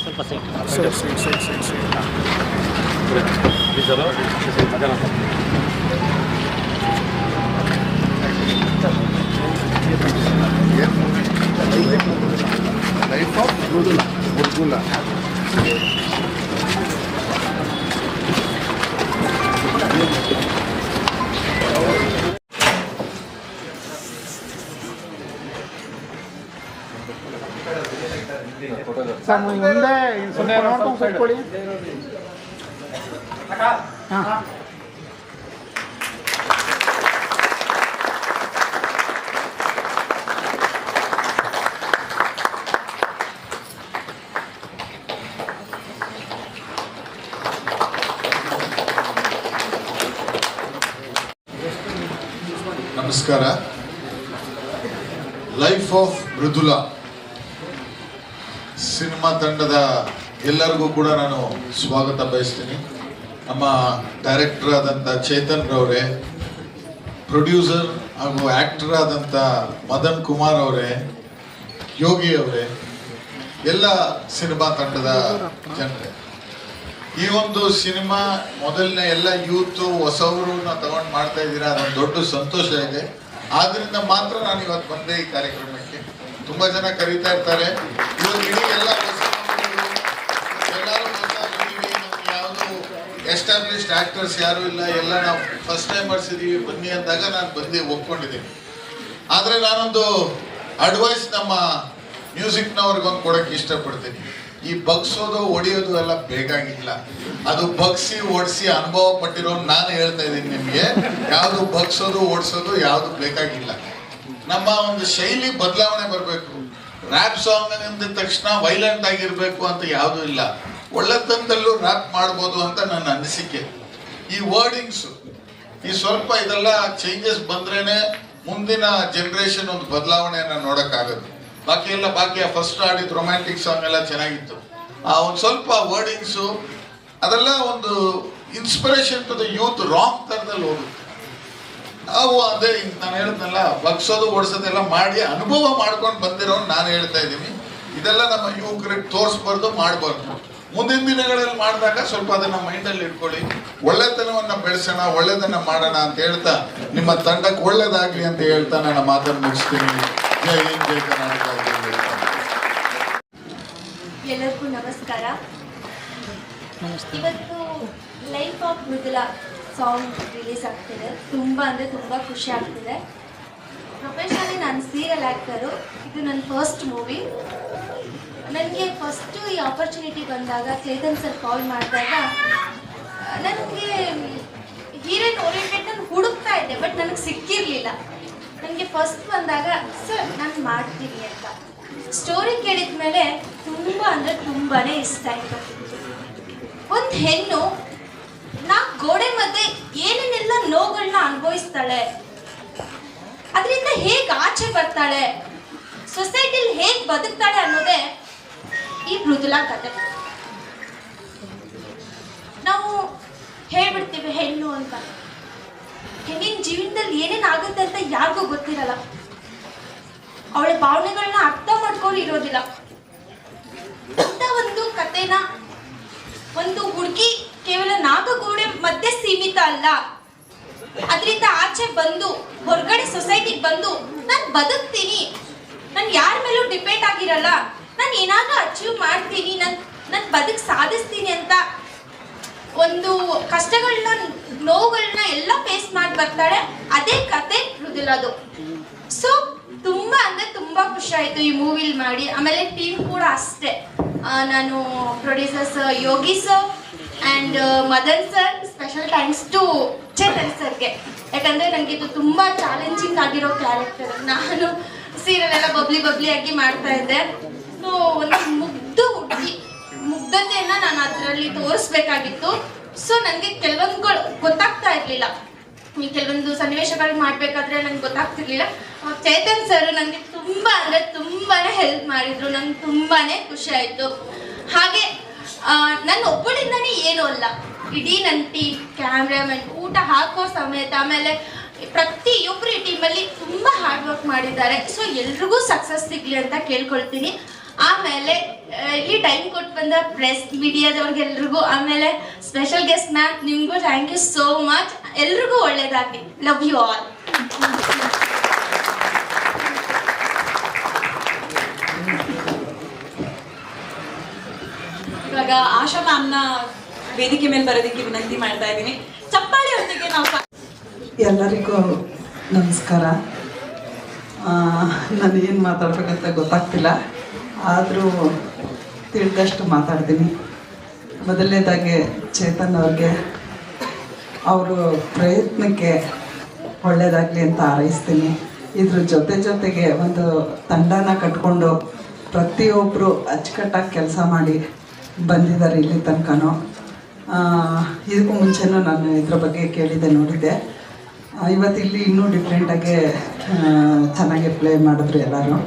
ಸ್ವಲ್ಪ ಸೈಟ್ ಸರಿ ಸರಿ ಸರಿ ಸರಿ ಸರಿ life of Mridula Mridula sir ಮುಂದೆ ಸ್ವಲ್ಪ ನೋಡ್ಕೊಂಡು ಕೂತ್ಕೊಳ್ಳಿ ಹಾಂ ನಮಸ್ಕಾರ. ಲೈಫ್ ಆಫ್ ಮೃದುಲಾ ಸಿನಿಮಾ ತಂಡದ ಎಲ್ಲರಿಗೂ ಕೂಡ ನಾನು ಸ್ವಾಗತ ಬಯಸ್ತೀನಿ. ನಮ್ಮ ಡೈರೆಕ್ಟರ್ ಆದಂಥ ಚೇತನ್ ರವರೇ ಪ್ರೊಡ್ಯೂಸರ್ ಹಾಗೂ ಆ್ಯಕ್ಟರ್ ಆದಂಥ ಮದನ್ ಕುಮಾರ್ ಅವರೇ, ಯೋಗಿ ಅವರೇ, ಎಲ್ಲ ಸಿನಿಮಾ ತಂಡದ ಜನರೇ. ಈ ಒಂದು ಸಿನಿಮಾ ಮೊದಲನೇ ಎಲ್ಲ ಯೂತ್ ಹೊಸವ್ರನ್ನ ತಗೊಂಡು ಮಾಡ್ತಾ ಇದ್ದೀರಾ ಅದೊಂದು ದೊಡ್ಡ ಸಂತೋಷ ಇದೆ. ಆದ್ರಿಂದ ಮಾತ್ರ ನಾನು ಇವತ್ತು ಬಂದೆ ಈ ಕಾರ್ಯಕ್ರಮಕ್ಕೆ ತುಂಬಾ ಜನ ಕರೀತಾ ಇರ್ತಾರೆ. ಇವಾಗ ಎಸ್ಟಾಬ್ಲಿಷ್ಡ್ ಆಕ್ಟರ್ಸ್ ಯಾರು ಇಲ್ಲ. ಎಲ್ಲ ನಾವು ಫಸ್ಟ್ ಟೈಮ್ ಮಾಡಿಸಿದ್ದೀವಿ ಬನ್ನಿ ಅಂದಾಗ ನಾನು ಬಂದು ಒಪ್ಕೊಂಡಿದ್ದೀನಿ. ಆದರೆ ನಾನೊಂದು ಅಡ್ವೈಸ್ ನಮ್ಮ ಮ್ಯೂಸಿಕ್ನವ್ರಿಗೊಂದು ಕೊಡಕ್ಕೆ ಇಷ್ಟಪಡ್ತೀನಿ. ಈ ಬಗ್ಸೋದು ಹೊಡಿಯೋದು ಎಲ್ಲ ಬೇಕಾಗಿಲ್ಲ ಅದು ಬಗ್ಸಿ ಓಡಿಸಿ ಅನುಭವ ಪಟ್ಟಿರೋ ನಾನು ಹೇಳ್ತಾ ಇದ್ದೀನಿ ನಿಮಗೆ. ಯಾವುದು ಬಗ್ಸೋದು ಓಡಿಸೋದು ಯಾವುದು ಬೇಕಾಗಿಲ್ಲ. ನಮ್ಮ ಒಂದು ಶೈಲಿ ಬದಲಾವಣೆ ಬರಬೇಕು. ರ್ಯಾಪ್ ಸಾಂಗ್ ಅಂದ ತಕ್ಷಣ ವೈಲೆಂಟ್ ಆಗಿರ್ಬೇಕು ಅಂತ ಯಾವುದೂ ಇಲ್ಲ. ಒಳ್ಳೆತನದಲ್ಲೂ ರ್ಯಾಪ್ ಮಾಡ್ಬೋದು ಅಂತ ನನ್ನ ಅನಿಸಿಕೆ. ಈ ವರ್ಡಿಂಗ್ಸು ಈ ಸ್ವಲ್ಪ ಇದೆಲ್ಲ ಚೇಂಜಸ್ ಬಂದ್ರೇನೆ ಮುಂದಿನ ಜನರೇಷನ್ ಒಂದು ಬದಲಾವಣೆಯನ್ನ ನೋಡಕ್ಕಾಗದು ಬಾಕಿ ಎಲ್ಲ ಬಾಕಿ ಫಸ್ಟ್ ಆಡಿದ ರೊಮ್ಯಾಂಟಿಕ್ ಸಾಂಗ್ ಎಲ್ಲ ಚೆನ್ನಾಗಿತ್ತು. ಆ ಒಂದು ಸ್ವಲ್ಪ ವರ್ಡಿಂಗ್ಸು ಅದೆಲ್ಲ ಒಂದು inspiration to the youth wrong ತರದಲ್ಲಿ ಹೋಗುತ್ತೆ. ನಾವು ಅದೇ ನಾನು ಹೇಳಿದ್ನಲ್ಲ ಬಗ್ಸೋದು ಓಡಿಸೋದೆಲ್ಲ ಮಾಡಿ ಅನುಭವ ಮಾಡ್ಕೊಂಡು ಬಂದಿರೋ ನಾನು ಹೇಳ್ತಾ ಇದ್ದೀನಿ. ಇದೆಲ್ಲ ನಮ್ಮ ಯುವಕರಿಗೆ ತೋರಿಸ್ಬಾರ್ದು ಮಾಡಬಾರ್ದು. ಮುಂದಿನ ದಿನಗಳಲ್ಲಿ ಮಾಡಿದಾಗ ಸ್ವಲ್ಪ ಅದನ್ನ ಮೈಂಡಲ್ಲಿ ಇಟ್ಕೊಳ್ಳಿ. ಒಳ್ಳೆತನವನ್ನ ಬೆಳೆಸೋಣ ಒಳ್ಳೆದನ್ನ ಮಾಡೋಣ ಅಂತ ಹೇಳ್ತಾ ನಿಮ್ಮ ತಂಡಕ್ಕೆ ಒಳ್ಳೇದಾಗ್ಲಿ ಅಂತ ಹೇಳ್ತಾ ನಾನು ಮಾತನ್ನು ಮುಗಿಸ್ತೀನಿ. ಜೈ ಹಿಂದ್ ಜೈ ಕರ್ನಾಟಕ. ಎಲ್ಲರಿಗೂ ನಮಸ್ಕಾರ. ಇವತ್ತು life of Mridula song release ಆಗ್ತಿದೆ. ತುಂಬ ಅಂದರೆ ತುಂಬ ಖುಷಿ ಆಗ್ತಿದೆ. ಪ್ರೊಫೆಷನಲಿ ನಾನು ಸೀರಿಯಲ್ ಆ್ಯಕ್ಟರು ಇದು ನನ್ನ ಫಸ್ಟ್ ಮೂವಿ ನನಗೆ ಫಸ್ಟು ಈ ಆಪರ್ಚುನಿಟಿ ಬಂದಾಗ ಚೇತನ್ ಸರ್ ಕಾಲ್ ಮಾಡಿದಾಗ, ನನಗೆ ಹೀರೋಯಿನ್ ಓರಿಯೆಂಟೆಡ್ ನಾನು ಹುಡುಕ್ತಾ ಇದ್ದೆ ಬಟ್ ನನಗೆ ಸಿಕ್ಕಿರಲಿಲ್ಲ. ನನಗೆ ಫಸ್ಟ್ ಬಂದಾಗ ಸರ್ ನಾನು ಮಾಡ್ತೀನಿ ಅಂತ. ಸ್ಟೋರಿ ಕೇಳಿದ ಮೇಲೆ ತುಂಬ ಅಂದರೆ ತುಂಬಾ ಇಷ್ಟ ಆಯಿತು. ಒಂದು ಹೆಣ್ಣು ಗೋಡೆ ಮಧ್ಯೆ ಏನೇನೆಲ್ಲ ನೋವುಗಳನ್ನ ಅನುಭವಿಸ್ತಾಳೆ? ಅದರಿಂದ ಹೇಗೆ ಆಚೆ ಬರ್ತಾಳೆ? ಸೊಸೈಟಿಲಿ ಹೇಗೆ ಬದುಕ್ತಾಳೆ ಅನ್ನೋದೇ ಈ ಮೃದುಲಾ ಕತೆ. ನಾವು ಹೇಳ್ಬಿಡ್ತೀವಿ ಹೆಣ್ಣು ಅಂತ. ಹೆಣ್ಣಿನ ಜೀವನದಲ್ಲಿ ಏನೇನು ಆಗುತ್ತೆ ಅಂತ ಯಾರಿಗೂ ಗೊತ್ತಿರಲ್ಲ. ಅವಳ ಭಾವನೆಗಳನ್ನ ಅರ್ಥ ಮಾಡ್ಕೊಂಡು ಇರೋದಿಲ್ಲ. ಅಂತ ಒಂದು ಕತೆನ, ಒಂದು ಹುಡುಗಿ ಸೀಮಿತ ಅಲ್ಲ. ಅದರಿಂದ ಆಚೆ ಬಂದು, ಹೊರಗಡೆ ಸೊಸೈಟಿಗೆ ಬಂದು ನಾನು ಬದುಕ್ತೀನಿ. ನಾನು ಯಾರ ಮೇಲೂ ಡಿಪೆಂಡ್ ಆಗಿರಲ್ಲ. ನಾನು ಏನಾದರೂ ಅಚೀವ್ ಮಾಡ್ತೀನಿ. ನನ್ನ ನನ್ನ ಬದುಕು ಸಾಧಿಸ್ತೀನಿ ಅಂತ ಒಂದು ಕಷ್ಟಗಳನ್ನ ನೋವುಗಳನ್ನ ಎಲ್ಲ ಫೇಸ್ ಮಾಡಿ ಬರ್ತಾಳೆ ಅದೇ ಕತೆ ಮೃದುಲದು ಸೊ ತುಂಬಾ ಅಂದ್ರೆ ತುಂಬಾ ಖುಷಿ ಆಯ್ತು ಈ ಮೂವಿಲ್ ಮಾಡಿ. ಆಮೇಲೆ ಟೀಮ್ ಕೂಡ ಅಷ್ಟೇ. ನಾನು producers Yogi sir and Madan sir special thanks to Chetan ಸರ್ಗೆ. ಯಾಕಂದರೆ ನನಗೆ ಇದು ತುಂಬಾ ಚಾಲೆಂಜಿಂಗ್ ಆಗಿರೋ ಕ್ಯಾರೆಕ್ಟರ್ ನಾನು ಸೀರಿಯಲ್ ಎಲ್ಲ ಬಬ್ಲಿ ಬಬ್ಲಿ ಆಗಿ ಮಾಡ್ತಾ ಇದ್ದೆ. ಸೊ ಒಂದು ಮುಗ್ಧ ಹುಡುಗಿ, ಮುಗ್ಧತೆಯನ್ನು ನಾನು ಅದರಲ್ಲಿ ತೋರಿಸ್ಬೇಕಾಗಿತ್ತು. ಸೊ ನನಗೆ ಕೆಲವೊಂದುಗಳು ಗೊತ್ತಾಗ್ತಾ ಇರಲಿಲ್ಲ. ಈ ಕೆಲವೊಂದು ಸನ್ನಿವೇಶಗಳು ಮಾಡಬೇಕಾದ್ರೆ ನಂಗೆ ಗೊತ್ತಾಗ್ತಿರ್ಲಿಲ್ಲ. ಚೇತನ್ ಸರ್ ನನಗೆ ತುಂಬ ಅಂದರೆ ತುಂಬಾ ಹೆಲ್ಪ್ ಮಾಡಿದರು. ನಂಗೆ ತುಂಬಾ ಖುಷಿ ಆಯಿತು. ಹಾಗೆ ನನ್ನ ಒಬ್ಬಳಿಂದನೇ ಏನೂ ಅಲ್ಲ. ಇಡೀ ನನ್ನ ಟೀಮ್ ಕ್ಯಾಮ್ರಾಮನ್ ಊಟ ಹಾಕೋ ಸಮೇತ ಆಮೇಲೆ ಪ್ರತಿಯೊಬ್ಬರು ಈ ಟೀಮಲ್ಲಿ ತುಂಬ ಹಾರ್ಡ್ ವರ್ಕ್ ಮಾಡಿದ್ದಾರೆ. ಸೊ ಎಲ್ರಿಗೂ ಸಕ್ಸಸ್ ಸಿಗಲಿ ಅಂತ ಕೇಳ್ಕೊಳ್ತೀನಿ. ಆಮೇಲೆ ಇಲ್ಲಿ ಟೈಮ್ ಕೊಟ್ಟು ಬಂದ ಪ್ರೆಸ್ ಮೀಡಿಯಾದವ್ರಿಗೆಲ್ರಿಗೂ ಆಮೇಲೆ ಸ್ಪೆಷಲ್ ಗೆಸ್ಟ್ ಮ್ಯಾಮ್ ನಿಮಗೂ ಥ್ಯಾಂಕ್ ಯು ಸೋ ಮಚ್ ಎಲ್ರಿಗೂ ಒಳ್ಳೇದಾಗಲಿ. ಲವ್ ಯು ಆಲ್ ಇವಾಗ ಆಶಾ ಮ್ಯಾಮ್ನ ವೇದಿಕೆ ಮೇಲೆ ಬರೋದಕ್ಕೆ ವಿನಂತಿ ಮಾಡ್ತಾ ಇದ್ದೀನಿ. ಚಪ್ಪಾಳಿಯೊಂದಿಗೆ ನಾವು ಎಲ್ಲರಿಗೂ ನಮಸ್ಕಾರ. ನಾನು ಏನು ಮಾತಾಡ್ಬೇಕಂತ ಗೊತ್ತಾಗ್ತಿಲ್ಲ. ಆದರೂ ತಿಳಿದಷ್ಟು ಮಾತಾಡ್ತೀನಿ. ಮೊದಲನೇದಾಗಿ ಚೇತನ್ ಅವ್ರಿಗೆ ಅವರು ಪ್ರಯತ್ನಕ್ಕೆ ಒಳ್ಳೆಯದಾಗಲಿ ಅಂತ ಹಾರೈಸ್ತೀನಿ. ಇದ್ರ ಜೊತೆ ಜೊತೆಗೆ ಒಂದು ತಂಡನ ಕಟ್ಕೊಂಡು ಪ್ರತಿಯೊಬ್ಬರು ಅಚ್ಚುಕಟ್ಟಾಗಿ ಕೆಲಸ ಮಾಡಿ ಬಂದಿದ್ದಾರೆ ಇಲ್ಲಿ ತನಕನೂ. ಇದಕ್ಕೂ ಮುಂಚೆನೂ ನಾನು ಇದ್ರ ಬಗ್ಗೆ ಕೇಳಿದ್ದೆ, ನೋಡಿದ್ದೆ. ಇವತ್ತು ಇಲ್ಲಿ ಇನ್ನೂ ಡಿಫ್ರೆಂಟಾಗಿ ಚೆನ್ನಾಗಿ ಪ್ಲೇ ಮಾಡಿದ್ರು ಎಲ್ಲರೂ.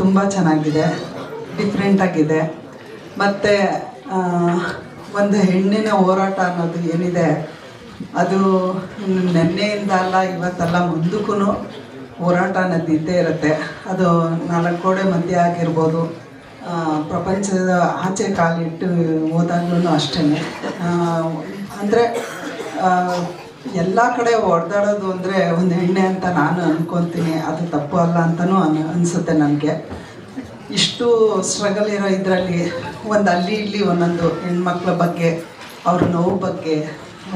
ತುಂಬ ಚೆನ್ನಾಗಿದೆ ಡಿಫ್ರೆಂಟಾಗಿದೆ ಮತ್ತು ಒಂದು ಹೆಣ್ಣಿನ ಹೋರಾಟ ಅನ್ನೋದು ಏನಿದೆ, ಅದು ನೆನ್ನೆಯಿಂದ ಅಲ್ಲ, ಇವತ್ತಲ್ಲ ಮುಂದಕ್ಕೂ ಹೋರಾಟ ಅನ್ನೋದು ಇದ್ದೇ ಇರುತ್ತೆ. ಅದು ನಾಲ್ಕು ಕೋಡೆ ಮಧ್ಯೆ ಆಗಿರ್ಬೋದು. ಪ್ರಪಂಚದ ಆಚೆ ಕಾಲಿಟ್ಟು ಹೋದಾಗ್ಲೂ ಅಷ್ಟೇ ಅಂದರೆ ಎಲ್ಲ ಕಡೆ ಹೊಡೆದಾಡೋದು ಅಂದರೆ ಒಂದು ಎಣ್ಣೆ ಅಂತ ನಾನು ಅಂದ್ಕೊತೀನಿ ಅದು ತಪ್ಪು ಅಲ್ಲ ಅಂತಲೂ ಅನ್, ಅನಿಸುತ್ತೆ ನನಗೆ. ಇಷ್ಟು ಸ್ಟ್ರಗಲ್ ಇರೋ ಇದರಲ್ಲಿ ಒಂದು ಅಲ್ಲಿ ಇಲ್ಲಿ ಒಂದೊಂದು ಹೆಣ್ಮಕ್ಳ ಬಗ್ಗೆ, ಅವ್ರ ನೋವು ಬಗ್ಗೆ,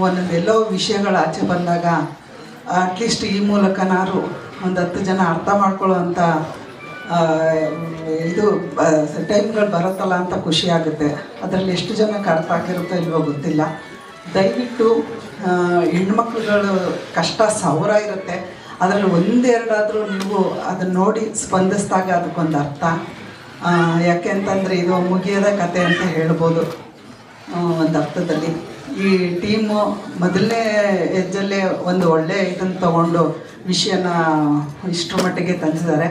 ಒಂದೊಂದು ಎಲ್ಲೋ ವಿಷಯಗಳು ಆಚೆ ಬಂದಾಗ, ಅಟ್ಲೀಸ್ಟ್ ಈ ಮೂಲಕನಾರು ಒಂದು ಹತ್ತು ಜನ ಅರ್ಥ ಮಾಡ್ಕೊಳ್ಳೋ ಅಂಥ ಇದು ಟೈಮ್ಗಳು ಬರುತ್ತಲ್ಲ ಅಂತ ಖುಷಿ ಆಗುತ್ತೆ. ಅದರಲ್ಲಿ ಎಷ್ಟು ಜನ ಅರ್ಥ ಆಗಿರುತ್ತೋ ಇಲ್ವೋ ಗೊತ್ತಿಲ್ಲ. ದಯವಿಟ್ಟು ಹೆಣ್ಮಕ್ಳುಗಳು ಕಷ್ಟ ಸಾವಿರ ಇರುತ್ತೆ. ಅದರಲ್ಲಿ ಒಂದೆರಡಾದರೂ ನೀವು ಅದನ್ನ ನೋಡಿ ಸ್ಪಂದಿಸಿದಾಗ ಅದಕ್ಕೊಂದು ಅರ್ಥ. ಯಾಕೆ ಅಂತಂದರೆ ಇದು ಮುಗಿಯದ ಕತೆ ಅಂತ ಹೇಳ್ಬೋದು. ಒಂದು ಅರ್ಥದಲ್ಲಿ. ಈ ಟೀಮು ಮೊದಲನೇ ಹೆಜ್ಜಲ್ಲೇ ಒಂದು ಒಳ್ಳೆಯ ಇದನ್ನು ತಗೊಂಡು ವಿಷಯನ ಇಷ್ಟು ಮಟ್ಟಿಗೆ ತಂದಿದ್ದಾರೆ.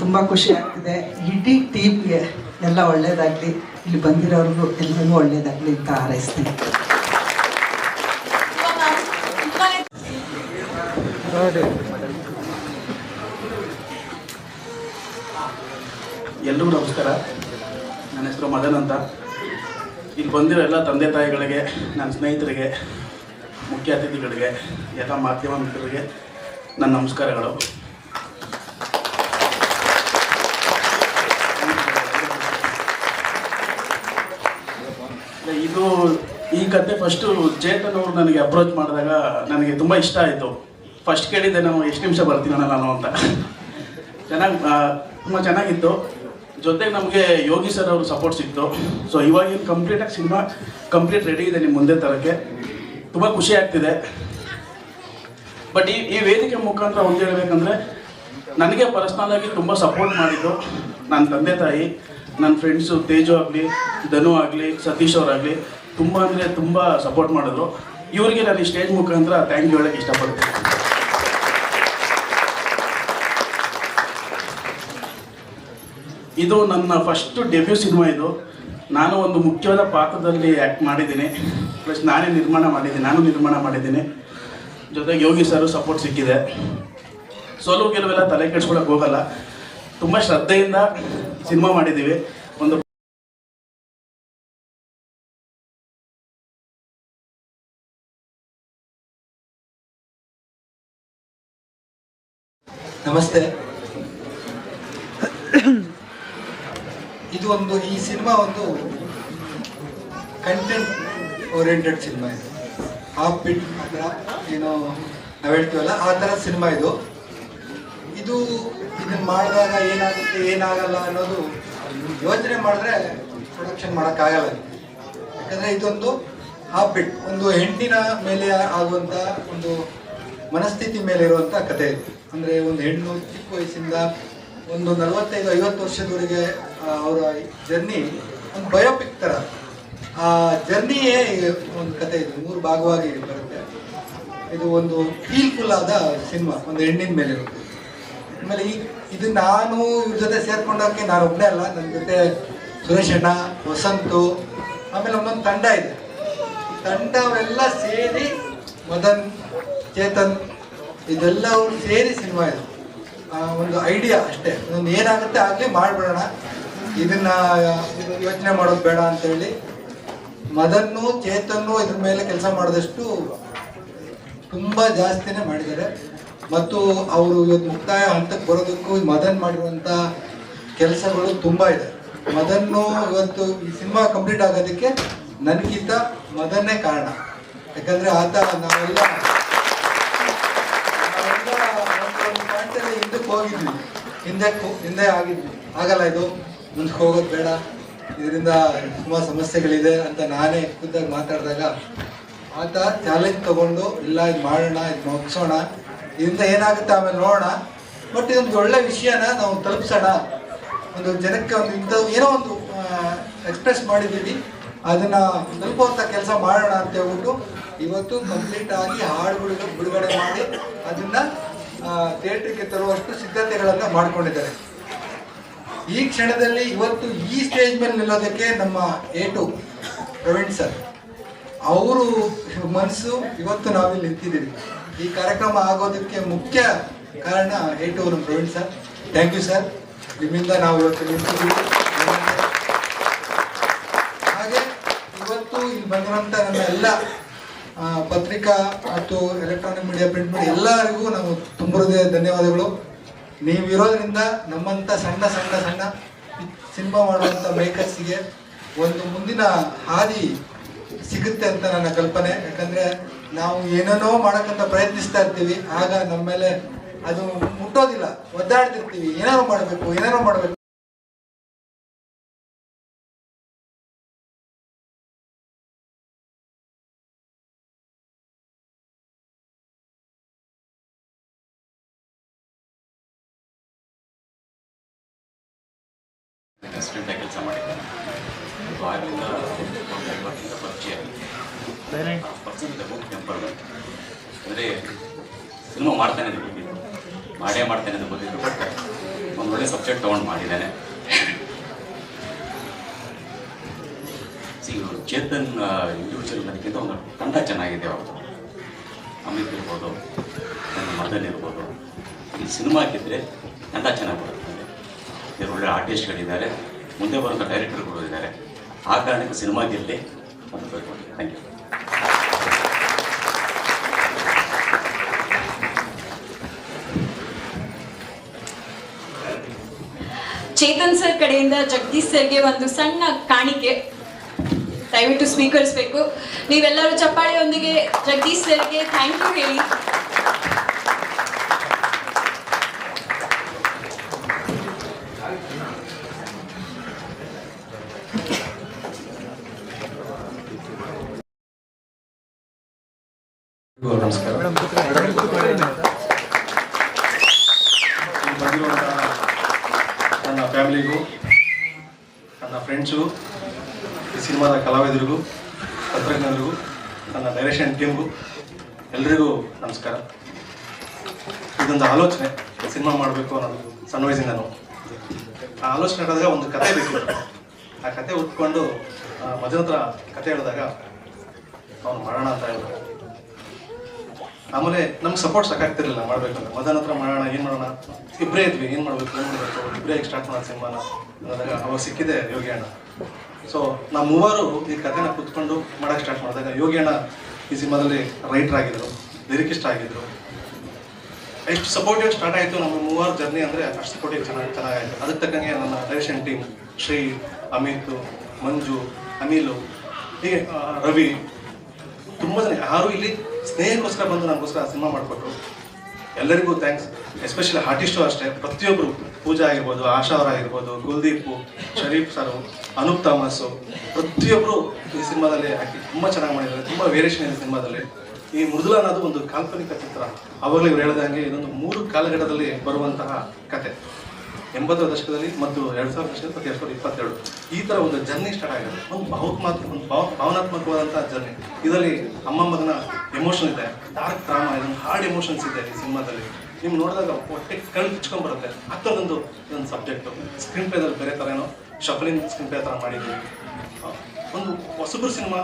ತುಂಬ ಖುಷಿ ಆಗ್ತಿದೆ. ಇಡೀ ಟೀಮ್ಗೆ ಎಲ್ಲ ಒಳ್ಳೇದಾಗಲಿ, ಇಲ್ಲಿ ಬಂದಿರೋರಿಗೂ ಎಲ್ಲರಿಗೂ ಒಳ್ಳೇದಾಗಲಿ ಅಂತ ಹಾರೈಸ್ತೀನಿ. ಎಲ್ಲರೂ ಎಲ್ರಿಗೂ ನಮಸ್ಕಾರ. ನನ್ನ ಹೆಸರು ಮದನ್ ಅಂತ. ಇಲ್ಲಿ ಬಂದಿರೋ ಎಲ್ಲ ತಂದೆ ತಾಯಿಗಳಿಗೆ, ನನ್ನ ಸ್ನೇಹಿತರಿಗೆ, ಮುಖ್ಯ ಅತಿಥಿಗಳಿಗೆ, ಎಲ್ಲ ಮಾಧ್ಯಮ ಮಿತ್ರರಿಗೆ ನನ್ನ ನಮಸ್ಕಾರಗಳು. ಇದು ಈ ಕತೆ ಫಸ್ಟು ಚೇತನ್ ಅವರು ನನಗೆ ಅಪ್ರೋಚ್ ಮಾಡಿದಾಗ ನನಗೆ ತುಂಬ ಇಷ್ಟ ಆಯಿತು. ಫಸ್ಟ್ ಕೇಳಿದ್ದೆ ನಾವು ಎಷ್ಟು ನಿಮಿಷ ಬರ್ತೀನಣ್ಣ ನಾನು ಅಂತ. ಚೆನ್ನಾಗಿ ತುಂಬ ಚೆನ್ನಾಗಿತ್ತು. ಜೊತೆಗೆ ನಮಗೆ ಯೋಗಿ ಸರ್ ಅವರು ಸಪೋರ್ಟ್ ಸಿಕ್ತು. ಸೊ ಇವಾಗಿನ ಕಂಪ್ಲೀಟಾಗಿ ಸಿನಿಮಾ ಕಂಪ್ಲೀಟ್ ರೆಡಿ ಇದೆ ನಿಮ್ಮ ಮುಂದೆ ತರೋಕ್ಕೆ ತುಂಬ ಖುಷಿ ಆಗ್ತಿದೆ. ಬಟ್ ಈ ಈ ವೇದಿಕೆ ಮುಖಾಂತರ ಒಂದು ಹೇಳ್ಬೇಕಂದ್ರೆ ನನಗೆ ಪರ್ಸ್ನಲ್ ಆಗಿ ತುಂಬ ಸಪೋರ್ಟ್ ಮಾಡಿದ್ದು ನನ್ನ ತಂದೆ ತಾಯಿ ನನ್ನ ಫ್ರೆಂಡ್ಸು ತೇಜು ಆಗಲಿ, ಧನು ಆಗಲಿ, ಸತೀಶ್ ಅವರಾಗಲಿ ತುಂಬ ಅಂದರೆ ತುಂಬ ಸಪೋರ್ಟ್ ಮಾಡಿದ್ರು. ಇವರಿಗೆ ನಾನು ಈ ಸ್ಟೇಜ್ ಮುಖಾಂತರ ಥ್ಯಾಂಕ್ ಯು ಹೇಳಕ್ಕೆ ಇಷ್ಟಪಡ್ತೀನಿ. ಇದು ನನ್ನ ಫಸ್ಟ್ ಡೆಬ್ಯೂ ಸಿನಿಮಾ ಇದು. ನಾನು ಒಂದು ಮುಖ್ಯವಾದ ಪಾತ್ರದಲ್ಲಿ ಆ್ಯಕ್ಟ್ ಮಾಡಿದ್ದೀನಿ. ಪ್ಲಸ್ ನಾನೇ ನಿರ್ಮಾಣ ಮಾಡಿದ್ದೀನಿ, ನಾನು ನಿರ್ಮಾಣ ಮಾಡಿದ್ದೀನಿ. ಜೊತೆಗೆ ಯೋಗಿ ಸರ್ ಸಪೋರ್ಟ್ ಸಿಕ್ಕಿದೆ. ಸೋಲು ಗೆಲುವೆಲ್ಲ ತಲೆ ಕೆಡ್ಸ್ಕೊಳಕ್ಕೆ ಹೋಗಲ್ಲ. ತುಂಬಾ ಶ್ರದ್ಧೆಯಿಂದ ಸಿನಿಮಾ ಮಾಡಿದ್ದೀವಿ. ಒಂದು ನಮಸ್ತೆ. ಇದು ಒಂದು, ಈ ಸಿನಿಮಾ ಒಂದು ಕಂಟೆಂಟ್ ಓರಿಯೆಂಟೆಡ್ ಸಿನಿಮಾ ಇದು. ಹಾಫ್ ಬಿಟ್ ಏನೋ ನಾವು ಹೇಳ್ತೀವಲ್ಲ, ಆ ಥರ ಸಿನಿಮಾ ಇದು. ಇದು ಇದನ್ನ ಮಾಡಿದಾಗ ಏನಾಗುತ್ತೆ, ಏನಾಗಲ್ಲ ಅನ್ನೋದು ಯೋಚನೆ ಮಾಡಿದ್ರೆ ಪ್ರೊಡಕ್ಷನ್ ಮಾಡೋಕ್ಕಾಗಲ್ಲ. ಯಾಕಂದರೆ ಇದೊಂದು ಹಾಬಿಟ್ ಒಂದು ಹೆಣ್ಣಿನ ಮೇಲೆ ಆಗುವಂಥ ಒಂದು ಮನಸ್ಥಿತಿ ಮೇಲೆ ಇರುವಂಥ ಕತೆ ಇದು ಅಂದರೆ ಒಂದು ಹೆಣ್ಣು ಚಿಕ್ಕ ವಯಸ್ಸಿಂದ ಒಂದು ನಲವತ್ತೈದು, ಐವತ್ತು ವರ್ಷದವರೆಗೆ ಅವರ ಜರ್ನಿ ಒಂದು ಬಯೋಪಿಕ್ ಥರ ಆ ಜರ್ನಿಯೇ ಒಂದು ಕತೆ ಇದು, ಮೂರು ಭಾಗವಾಗಿ ಬರುತ್ತೆ. ಇದು ಒಂದು ಫೀಲ್ಫುಲ್ ಆದ ಸಿನಿಮಾ ಒಂದು ಹೆಣ್ಣಿನ ಮೇಲೆ ಇರುತ್ತೆ. ಆಮೇಲೆ ಈ ಇದು ನಾನು ಇವ್ರ ಜೊತೆ ಸೇರ್ಕೊಂಡೋಕೆ ನಾನು ಒಬ್ಬನೇ ಅಲ್ಲ ನನ್ನ ಜೊತೆ ಸುರೇಶ್ ಅಣ್ಣ, ವಸಂತು, ಆಮೇಲೆ ಒಂದೊಂದು ತಂಡ ಇದೆ. ತಂಡವೆಲ್ಲ ಸೇರಿ ಮದನ್, ಚೇತನ್ ಇದೆಲ್ಲ ಅವ್ರು ಸೇರಿ ಸಿನಿಮಾ ಇದು. ಒಂದು ಐಡಿಯಾ ಅಷ್ಟೇ. ಒಂದು ಏನಾಗುತ್ತೆ ಆಗಲಿ ಮಾಡಿಬಿಡೋಣ. ಇದನ್ನ, ಇದು ಯೋಚನೆ ಮಾಡೋದು ಬೇಡ ಅಂತೇಳಿ ಮದನ್ನು, ಚೇತನ್ನು ಇದ್ರ ಮೇಲೆ ಕೆಲಸ ಮಾಡಿದಷ್ಟು ತುಂಬ ಜಾಸ್ತಿನೇ ಮಾಡಿದ್ದಾರೆ. ಮತ್ತು ಅವರು ಇವತ್ತು ಮುಕ್ತಾಯ ಹಂತಕ್ಕೆ ಬರೋದಕ್ಕೂ ಮದನ್ ಮಾಡಿರುವಂಥ ಕೆಲಸಗಳು ತುಂಬ ಇದೆ. ಮದನ್ನು ಇವತ್ತು ಈ ಸಿನಿಮಾ ಕಂಪ್ಲೀಟ್ ಆಗೋದಕ್ಕೆ ನನಗಿಂತ ಮದನ್ನೇ ಕಾರಣ. ಯಾಕಂದರೆ ಆತ ನಾವೆಲ್ಲ ಹಿಂದಕ್ಕೆ ಹೋಗಿದ್ವಿ. ಹಿಂದೆ ಹಿಂದೆ ಆಗಿದ್ವಿ. ಆಗಲ್ಲ ಇದು, ಮುಂದಕ್ಕೆ ಹೋಗೋದು ಬೇಡ. ಇದರಿಂದ ತುಂಬ ಸಮಸ್ಯೆಗಳಿದೆ ಅಂತ ನಾನೇ ಖುದ್ದಾಗಿ ಮಾತಾಡಿದಾಗ, ಆತ ಚಾಲೆಂಜ್ ತಗೊಂಡು, ಇಲ್ಲ, ಇದು ಮಾಡೋಣ, ಇದು ಮುಗಿಸೋಣ ಇದರಿಂದ ಏನಾಗುತ್ತೆ ಆಮೇಲೆ ನೋಡೋಣ. ಬಟ್ ಇದೊಂದು ಒಳ್ಳೆ ವಿಷಯನ ನಾವು ತಲುಪಿಸೋಣ. ಒಂದು ಜನಕ್ಕೆ ಒಂದು ಇಂಥ ಏನೋ ಒಂದು ಎಕ್ಸ್ಪ್ರೆಸ್ ಮಾಡಿದ್ದೀವಿ. ಅದನ್ನ ತಲುಪುವಂಥ ಕೆಲಸ ಮಾಡೋಣ ಅಂತ ಹೇಳ್ಬಿಟ್ಟು ಇವತ್ತು ಕಂಪ್ಲೀಟ್ ಆಗಿ ಹಾಡುಗಳು ಬಿಡುಗಡೆ ಮಾಡಿ ಅದನ್ನ ಥಿಯೇಟ್ರಿಗೆ ತರುವಷ್ಟು ಸಿದ್ಧತೆಗಳನ್ನು ಮಾಡಿಕೊಂಡಿದ್ದಾರೆ. ಈ ಕ್ಷಣದಲ್ಲಿ ಇವತ್ತು ಈ ಸ್ಟೇಜ್ ಮೇಲೆ ನಿಲ್ಲೋದಕ್ಕೆ ನಮ್ಮ ಏಟು ಪ್ರವೀಣ್ ಸರ್ ಅವರು ಮನಸ್ಸು ಇವತ್ತು ನಾವಿಲ್ಲಿ ನಿಂತಿದ್ದೀವಿ. ಈ ಕಾರ್ಯಕ್ರಮ ಆಗೋದಕ್ಕೆ ಮುಖ್ಯ ಕಾರಣ ಏಟು ನಮ್ಮ Praveen sir. Thank you sir ನಿಮ್ಮಿಂದ ನಾವು ಇವತ್ತು ನಿಂತಿದ್ದೀವಿ. ಹಾಗೆ ಇವತ್ತು ಇಲ್ಲಿ ಬಂದಿರುವಂಥ ನನ್ನ ಎಲ್ಲ ಪತ್ರಿಕಾ ಮತ್ತು ಎಲೆಕ್ಟ್ರಾನಿಕ್ ಮೀಡಿಯಾ ಪ್ರಿಂಟ್ ಮೀಡಿಯಾ ಎಲ್ಲರಿಗೂ ನಾವು ತುಂಬ ಧನ್ಯವಾದಗಳು. ನೀವಿರೋದ್ರಿಂದ ನಮ್ಮಂಥ ಸಣ್ಣ ಸಣ್ಣ ಸಣ್ಣ ಸಿನಿಮಾ ಮಾಡುವಂಥ ಮೇಕರ್ಸಿಗೆ ಒಂದು ಮುಂದಿನ ಹಾದಿ ಸಿಗುತ್ತೆ ಅಂತ ನನ್ನ ಕಲ್ಪನೆ. ಯಾಕಂದ್ರೆ ನಾವು ಏನೇನೋ ಮಾಡಕ್ಕಂತ ಪ್ರಯತ್ನಿಸ್ತಾ ಇರ್ತೀವಿ. ಆಗ ನಮ್ಮ ಮೇಲೆ ಅದು ಮುಟ್ಟೋದಿಲ್ಲ. ಒದ್ದಾಡ್ತಿರ್ತೀವಿ. ಏನಾರು ಮಾಡಬೇಕು ಏನಾರು ಮಾಡಬೇಕು. ಕೆಲಸ ಮಾಡಿದ್ದೇನೆ. ಅಂದರೆ ಸಿನಿಮಾ ಮಾಡ್ತಾನೆ ಅಂತ ಗೊತ್ತಿತ್ತು ಮಾಡೇ ಮಾಡ್ತಾನೆ ಅಂತ ಗೊತ್ತಿತ್ತು ಬಟ್ ಒಂದು ಒಳ್ಳೆ ಸಬ್ಜೆಕ್ಟ್ ತೊಗೊಂಡು ಮಾಡಿದ್ದಾನೆ. ಚೇತನ್ ಇಂಡಿವಿಜುವಲ್ ನನಗಿಂತ ಒಂದು ತಂಡ ಚೆನ್ನಾಗಿದೆ ಅವರು ಅಮಿತ್ ಇರ್ಬೋದು, ನನ್ನ ಮದನ್ ಇರ್ಬೋದು. ಈ ಸಿನಿಮಾ ಹಾಕಿದ್ರೆ ತಂಡ ಚೆನ್ನಾಗಿ ಬರುತ್ತೆ. ಇವರು ಒಳ್ಳೆ ಆರ್ಟಿಸ್ಟ್ಗಳಿದ್ದಾರೆ. ಮುಂದೆ ಬರುವಂಥ ಡೈರೆಕ್ಟರ್ಗಳು ಇದ್ದಾರೆ. ಆ ಕಾರಣಕ್ಕೆ ಸಿನಿಮಾ ಗೆಲ್ಲೇ ಅಂತ ಥ್ಯಾಂಕ್ ಯು ಚೇತನ್ ಸರ್ ಕಡೆಯಿಂದ ಜಗದೀಶ್ ಸರ್ಗೆ ಒಂದು ಸಣ್ಣ ಕಾಣಿಕೆ. ದಯವಿಟ್ಟು ಸ್ವೀಕರಿಸಬೇಕು. ನೀವೆಲ್ಲರೂ ಚಪ್ಪಾಳೆಯೊಂದಿಗೆ ಜಗದೀಶ್ ಸರ್ಗೆ ಥ್ಯಾಂಕ್ ಯು ಹೇಳಿ. ನಮಸ್ಕಾರ. ಫ್ಯಾಮಿಲಿಗೂ, ನನ್ನ ಫ್ರೆಂಡ್ಸು ಈ ಸಿನಿಮಾದ ಕಲಾವಿದರಿಗೂ ತಂತ್ರಜ್ಞರಿಗೂ ನನ್ನ ಡೈರೆಕ್ಷನ್ ಟೀಮ್ಗೂ ಎಲ್ರಿಗೂ ನಮಸ್ಕಾರ. ಇದೊಂದು ಆಲೋಚನೆ, ಸಿನಿಮಾ ಮಾಡಬೇಕು ಅನ್ನೋದು ಸಣ್ಣ ವಯಸ್ಸಿಂದನು. ಆ ಆಲೋಚನೆ ಹೇಳಿದಾಗ ಒಂದು ಕತೆ ಬೇಕು. ಆ ಕತೆ ಉಟ್ಕೊಂಡು ಹತ್ರ ಕತೆ ಹೇಳಿದಾಗ, ಅವನು ಮಾಡೋಣ ಅಂತ ಹೇಳಿದ. ಆಮೇಲೆ ನಮ್ಗೆ ಸಪೋರ್ಟ್ ಸಾಕಾಗ್ತಿರಲಿಲ್ಲ. ಮಾಡ್ಬೇಕಲ್ಲ ಮದನ ಹತ್ರ ಮಾಡೋಣ, ಏನು ಮಾಡೋಣ? ಇಬ್ಬರೇ ಇದ್ವಿ. ಏನು ಮಾಡ್ಬೇಕು? ಏನು ಮಾಡಬೇಕು? ಇಬ್ಬರೇ ಸ್ಟಾರ್ಟ್ ಮಾಡೋಣ ಸಿನಿಮಾನ. ಅನ್ನೋದಾಗ ಅವಾಗ ಸಿಕ್ಕಿದೆ ಯೋಗಿ ಅಣ್ಣ ಸೊ ನಾವು ಮೂವರು ಈ ಕಥೆನ ಕುತ್ಕೊಂಡು ಮಾಡಕ್ಕೆ ಸ್ಟಾರ್ಟ್ ಮಾಡಿದಾಗ ಯೋಗಿ ಅಣ್ಣ ಈ ಸಿನಿಮಾದಲ್ಲಿ ರೈಟರ್ ಆಗಿದ್ರು ಲಿರಿಕಿಸ್ಟ್ ಆಗಿದ್ರು. ಎಷ್ಟು ಸಪೋರ್ಟಿವ್ ಸ್ಟಾರ್ಟ್ ಆಯಿತು ನಮ್ಮ ಮೂವರು ಜರ್ನಿ ಅಂದರೆ ಅಷ್ಟು ಸಪೋರ್ಟಿವ್ ಚೆನ್ನಾಗಿ, ಚೆನ್ನಾಗಾಯಿತು. ಅದಕ್ಕೆ ತಕ್ಕಂಗೆ ನನ್ನ ಡೈರೆಕ್ಷನ್ ಟೀಮ್ ಶ್ರೀ, ಅಮಿತ್, ಮಂಜು, ಅನಿಲು, ಹೀಗೆ ರವಿ ತುಂಬ ಜನ ಯಾರು ಇಲ್ಲಿ ಸ್ನೇಹಕ್ಕೋಸ್ಕರ ಬಂದು ನನಗೋಸ್ಕರ ಸಿನಿಮಾ ಮಾಡಿಕೊಟ್ರು. ಎಲ್ಲರಿಗೂ ಥ್ಯಾಂಕ್ಸ್ ಎಸ್ಪೆಷಲಿ ಆರ್ಟಿಸ್ಟು ಅಷ್ಟೇ. ಪ್ರತಿಯೊಬ್ಬರು ಪೂಜಾ ಆಗಿರ್ಬೋದು, ಆಶಾ ಅವರ ಆಗಿರ್ಬೋದು, ಕುಲ್ದೀಪ್, ಶರೀಫ್ ಸರು, ಅನೂಪ್ ಥಾಮಸ್ಸು ಪ್ರತಿಯೊಬ್ಬರು ಈ ಸಿನಿಮಾದಲ್ಲಿ ಹಾಕಿ ತುಂಬ ಚೆನ್ನಾಗಿ ಮಾಡಿದ್ದಾರೆ. ತುಂಬ ವೇರಿಯೇಷನ್ ಇದೆ ಸಿನಿಮಾದಲ್ಲಿ. ಈ ಮೃದುಲ ಅನ್ನೋದು ಒಂದು ಕಾಲ್ಪನಿಕ ಚಿತ್ರ. ಅವಾಗಲೇ ಇವ್ರು ಹೇಳ್ದಂಗೆ ಇದೊಂದು ಮೂರು ಕಾಲಘಟ್ಟದಲ್ಲಿ ಬರುವಂತಹ ಕತೆ. ಎಂಬತ್ತರ ದಶಕದಲ್ಲಿ ಮತ್ತು ಎರಡು ಸಾವಿರದ ದಶಕದಲ್ಲಿ ಮತ್ತು ಎರಡ್ ಸಾವಿರದ ಇಪ್ಪತ್ತೆರಡು. ಈ ತರ ಒಂದು ಜರ್ನಿ ಸ್ಟಾರ್ಟ್ ಆಗಿದೆ. ಒಂದು ಭಾವತ್ಮಾತ್ಮ ಒಂದು ಭಾವ ಭಾವನಾತ್ಮಕವಾದಂಥ ಜರ್ನಿ ಇದರಲ್ಲಿ ಅಮ್ಮ ಮಗನ ಎಮೋಷನ್ ಇದೆ ಡಾರ್ಕ್ ಡ್ರಾಮಾ ಇದೊಂದು ಹಾರ್ಡ್ ಎಮೋಷನ್ಸ್ ಇದೆ ಈ ಸಿನಿಮಾದಲ್ಲಿ. ನಿಮ್ಗೆ ನೋಡಿದಾಗ ಹೊಟ್ಟೆ ಕಣ್ಣು ಹಿಚ್ಕೊಂಬರುತ್ತೆ ಅಂಥದ್ದೊಂದು ಇದೊಂದು ಸಬ್ಜೆಕ್ಟ್ ಸ್ಕ್ರೀನ್ ಪ್ಲೇದಲ್ಲಿ ಬೇರೆ ಥರ ಏನೋ ಶಫಲಿಂಗ್ ಸ್ಕ್ರೀನ್ ಪ್ಲೇ ಥರ ಮಾಡಿದ್ವಿ. ಒಂದು ಹೊಸಬ್ರು ಸಿನಿಮಾ,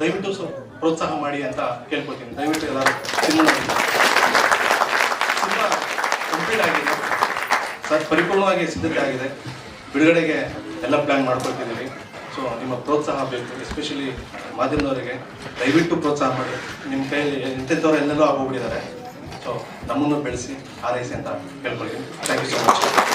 ದಯವಿಟ್ಟು ಸೊ ಪ್ರೋತ್ಸಾಹ ಮಾಡಿ ಅಂತ ಕೇಳ್ಕೊತೀನಿ ದಯವಿಟ್ಟು ಎಲ್ಲರೂ ಸಿನಿಮಾ ಕಂಪ್ಲೀಟ್ ಸರ್ ಪರಿಪೂರ್ಣವಾಗಿ ಸಿದ್ಧತೆ ಆಗಿದೆ. ಬಿಡುಗಡೆಗೆ ಎಲ್ಲ ಪ್ಲ್ಯಾನ್ ಮಾಡ್ಕೊಳ್ತಿದ್ದೀವಿ. ಸೊ ನಿಮ್ಮ ಪ್ರೋತ್ಸಾಹ ಬೇಕು ಎಸ್ಪೆಷಲಿ ಮಾಧ್ಯಮದವರಿಗೆ. ದಯವಿಟ್ಟು ಪ್ರೋತ್ಸಾಹ ಮಾಡಿ. ನಿಮ್ಮ ಕೈ ಎಂತೆಂಥವ್ರು ಎಲ್ಲೆಲ್ಲೋ ಆಗೋಗ್ಬಿಟ್ಟಿದ್ದಾರೆ. ಸೊ ನಮ್ಮನ್ನು ಬೆಳೆಸಿ ಆರೈಸಿ ಅಂತ ಕೇಳ್ಕೊಳ್ತೀನಿ ಥ್ಯಾಂಕ್ ಯು ಸೊ ಮಚ್